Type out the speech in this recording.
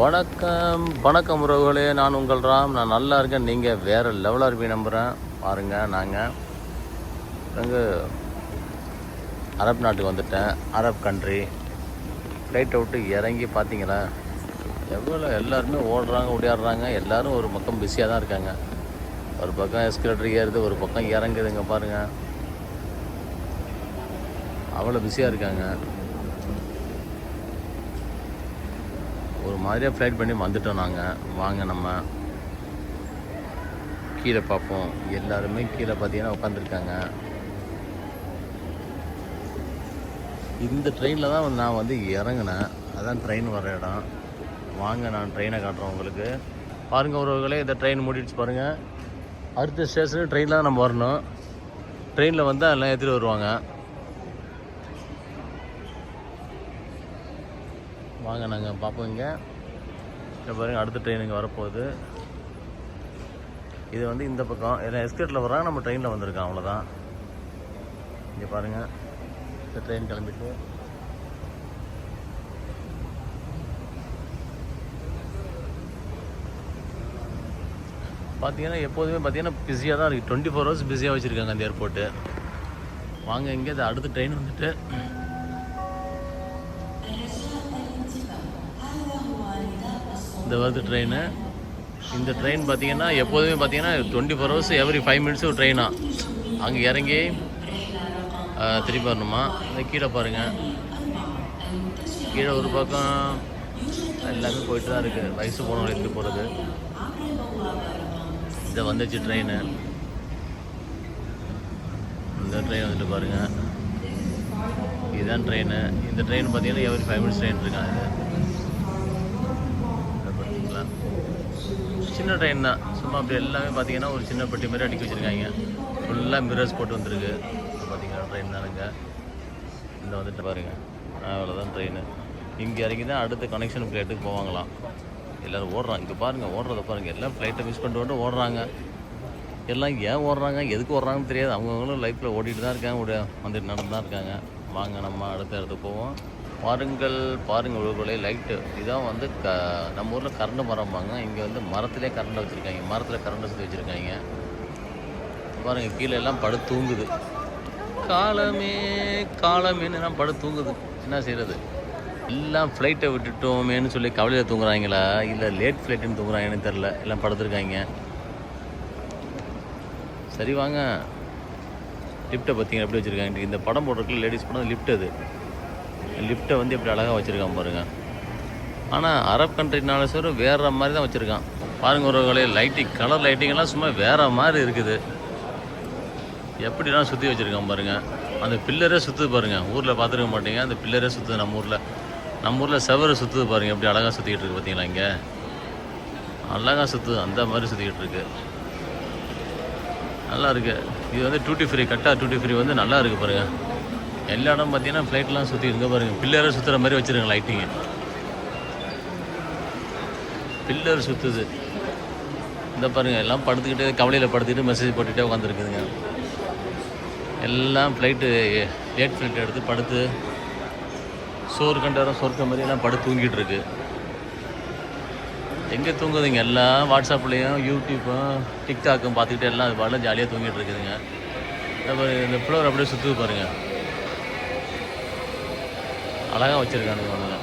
வணக்கம் வணக்கம் உறவுகளே. நான் உங்கள் ராம். நான் நல்லா இருக்கேன். நீங்கள் வேறு லெவலாக இருப்பீங்க நம்புகிறேன் பாருங்கள் நாங்கள் அங்கே அரப் நாட்டுக்கு வந்துட்டேன். அரப் கண்ட்ரி ஃப்ளைட்டை விட்டு இறங்கி பார்த்தீங்களா எவ்வளோ எல்லாருமே ஓடுறாங்க ஓடியாடுறாங்க. எல்லோரும் ஒரு பக்கம் பிஸியாக தான் இருக்காங்க. ஒரு பக்கம் எஸ்கலேட்டர் ஏறுது ஒரு பக்கம் இறங்குதுங்க பாருங்கள் அவ்வளோ பிஸியாக இருக்காங்க. ஒரு மாதிரியாக ஃப்ளைட் பண்ணி வந்துட்டோம் நாங்கள் வாங்க நம்ம கீழே பார்ப்போம். எல்லாருமே கீழே பார்த்தீங்கன்னா உட்காந்துருக்காங்க இந்த ட்ரெயினில் தான் நான் வந்து இறங்கினேன். அதான் ட்ரெயின் வர இடம். வாங்க நான் ட்ரெயினை காட்டுறேன் உங்களுக்கு. பாருங்கள் உறவுகளே இந்த ட்ரெயின் மூடிடுச்சு பாருங்கள் அடுத்த ஸ்டேஷனுக்கு ட்ரெயினில் தான் நம்ம வரணும். ட்ரெயினில் வந்து எல்லாம் ஏற்றிட்டு வருவாங்க. வாங்க நாங்கள் பார்ப்போம் இங்கே. இங்கே பாருங்கள் அடுத்த ட்ரெயின் இங்கே வரப்போகுது. இது வந்து இந்த பக்கம். எல்லாம் எஸ்கேட்டில் வர்றாங்க நம்ம ட்ரெயினில் வந்திருக்கோம் அவ்வளோதான் இங்கே பாருங்கள் இந்த ட்ரெயின் கிளம்பிட்டு. பார்த்தீங்கன்னா எப்போதுமே பார்த்தீங்கன்னா பிஸியாக தான் இருக்குது டுவெண்ட்டி ஃபோர் ஹவர்ஸ் பிஸியாக வச்சுருக்காங்க அந்த ஏர்போர்ட்டு வாங்க இங்கே அடுத்த ட்ரெயின் வந்துட்டு. இந்த வருது ட்ரெயினு இந்த ட்ரெயின் பார்த்தீங்கன்னா எப்போதுமே பார்த்தீங்கன்னா twenty four hours every five மினிட்ஸும் ட்ரெயினாக அங்கே இறங்கி திருப்பி வரணுமா? இந்த கீழே பாருங்கள் கீழே ஒரு பக்கம் எல்லாமே போயிட்டு தான் இருக்குது வயசு போனவங்க எடுத்து போகிறது இதை வந்துச்சு ட்ரெயின் இந்த ட்ரெயின் வந்துட்டு பாருங்கள் இதுதான் ட்ரெயின் இந்த ட்ரெயின் பார்த்தீங்கன்னா எவ்ரி ஃபைவ் மினிட்ஸ் ட்ரெயின் இருக்காங்க இது பார்த்தீங்களா சின்ன ட்ரெயின் தான். சும்மா அப்படி எல்லாமே பார்த்தீங்கன்னா ஒரு சின்ன பெட்டி மாதிரி அடிக்க வச்சுருக்காங்க. ஃபுல்லாக மிரர்ஸ் போட்டு வந்திருக்கு. பார்த்தீங்கன்னா ட்ரெயின் தானுங்க இந்த வந்துட்டு பாருங்கள் அவ்வளோதான் ட்ரெயின் இங்கே இறங்கி தான் அடுத்த கனெக்ஷன் ஃப்ளைட்டுக்கு போவாங்களாம். எல்லோரும் ஓடுறாங்க. இங்கே பாருங்கள் ஓடுறத பாருங்கள் எல்லாம் ஃப்ளைட்டை மிஸ் பண்ணிட்டு வந்து ஓடுறாங்க. எல்லாம் ஏன் ஓடுறாங்க? எதுக்கு ஓடுறாங்கன்னு தெரியாது. அவங்கவுங்களும் லைஃப்பில் ஓடிட்டு தான் இருக்காங்க. வந்துட்டு நடந்து தான் இருக்காங்க. வாங்க நம்ம அடுத்த இடத்துக்கு போவோம். பாருங்கள் பாருங்கள் உழவுகளே லைட்டு இதான் வந்து க நம்ம ஊரில் கரண்ட் மரம்பாங்க இங்கே வந்து மரத்துலேயே கரண்டை வச்சுருக்காங்க. மரத்தில் கரண்டை சுற்றி வச்சுருக்காங்க. பாருங்கள் கீழே எல்லாம் படு தூங்குது. காலமே காலமேன்னு படு தூங்குது? என்ன செய்கிறது எல்லாம் ஃப்ளைட்டை விட்டுட்டோமேன்னு சொல்லி கவலையில் தூங்குறாங்களா? இல்லை லேட் ஃப்ளைட்டுன்னு தூங்குறாங்கன்னு தெரில எல்லாம் படுத்துருக்காங்க. சரி வாங்க. லிஃப்ட்டை பார்த்தீங்கன்னா எப்படி வச்சுருக்காங்க? இந்த படம் போடுறதுக்கு லேடிஸ் படம் லிஃப்ட் அது. லிஃப்ட்டை வந்து எப்படி அழகாக வச்சுருக்கான் பாருங்கள் ஆனால் அரப் கண்ட்ரினால சரி வேறு மாதிரி தான் வச்சுருக்கான். பாருங்கள் ஒரு லைட்டிங் கலர் லைட்டிங்கெல்லாம் சும்மா வேறு மாதிரி இருக்குது. எப்படிலாம் சுற்றி வச்சுருக்கான் பாருங்கள் அந்த பில்லரே சுற்றுது பாருங்கள் ஊரில் பார்த்துருக்க மாட்டீங்க. அந்த பில்லரே சுற்றுது நம்ம ஊரில். நம்ம ஊரில் செவரை சுற்றுது பாருங்க. எப்படி அழகாக சுற்றிக்கிட்டு இருக்கு பார்த்தீங்களா இங்கே? அழகாக சுற்றுது அந்த மாதிரி சுற்றிக்கிட்டு இருக்கு. நல்லா இருக்குது இது வந்து டூட்டி ஃப்ரீ கட்டாக டூட்டி ஃப்ரீ வந்து நல்லா இருக்குது பாருங்கள் எல்லா இடம் பார்த்தீங்கன்னா ஃப்ளைட்லாம் சுற்றி இருக்க. பாருங்க பில்லரை சுற்றுற மாதிரி வச்சுருங்க லைட்டிங்கு பில்லர் சுற்றுது இந்த பாருங்கள் எல்லாம் படுத்துக்கிட்டு கவலையில் படுத்துக்கிட்டு மெசேஜ் போட்டுகிட்டே உட்காந்துருக்குதுங்க எல்லாம் ஃப்ளைட்டு லேட் ஃப்ளைட் எடுத்து படுத்து சோறு கண்டாரம் சொர்க்க மாதிரி எல்லாம் படுத்து தூங்கிட்டு இருக்கு எங்கே தூங்குதுங்க? எல்லாம் வாட்ஸ்அப்லேயும் யூடியூப்பும் டிக்டாக்கும் பார்த்துக்கிட்டு எல்லாம் அது பாடலாம் ஜாலியாக தூங்கிட்டு இருக்குதுங்க இந்த இந்த ஃப்ளோர் அப்படியே சுற்றுது பாருங்கள் அழகாக வச்சுருக்கானுங்க அவனுங்க.